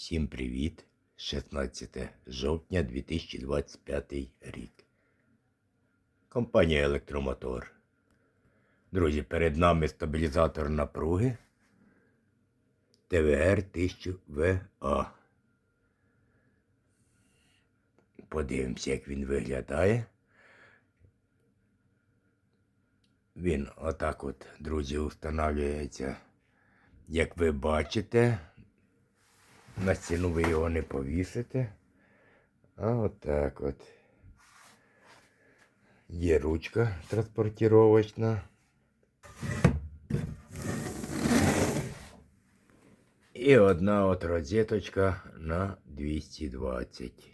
Всім привіт! 16 жовтня 2025 рік. Компанія Електромотор. Друзі, перед нами стабілізатор напруги ТВР 1000 ВА. Подивимося, як він виглядає. Він отак от, друзі, устанавлюється. Як ви бачите, на стіну ви його не повісите. А отак от. Є ручка транспортировочна. І одна от розеточка на 220.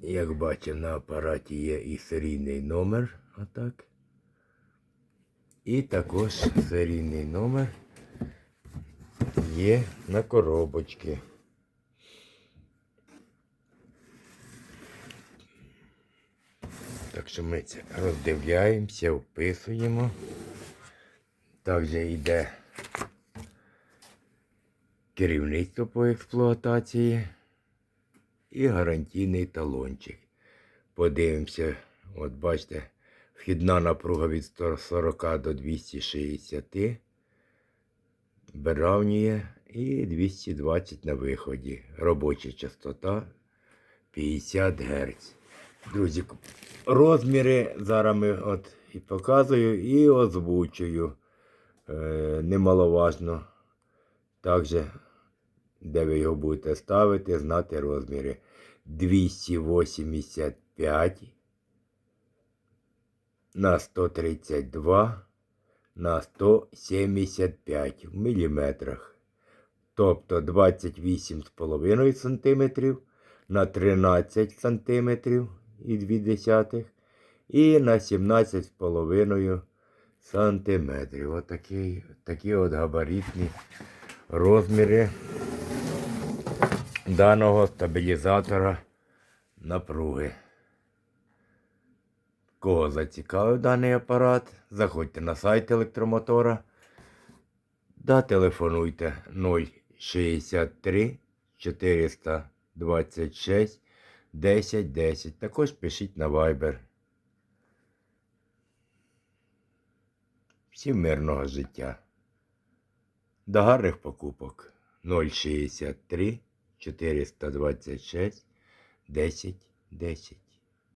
Як бачимо, на апараті є і серійний номер. Отак. І також серійний номер є на коробочці. Так що ми це роздивляємося, вписуємо. Також йде керівництво по експлуатації і гарантійний талончик. Подивимося, от бачите, вхідна напруга від 140 до 260 виравнює і 220 на виході. Робоча частота 50 Гц. Друзі, розміри зараз ми от і показую, і озвучую. Е, немаловажно. Також, де ви його будете ставити, знати розміри. 285 на 132 на 175 в міліметрах. Тобто 28,5 см на 13 см і 2 десятих і на 17,5 см. Отакі, такі от габаритні розміри даного стабілізатора напруги. Кого зацікавив даний апарат, заходьте на сайт електромотора да телефонуйте 063 426 10 10. Також пишіть на Viber. Всім мирного життя. До гарних покупок 063 426 10 10.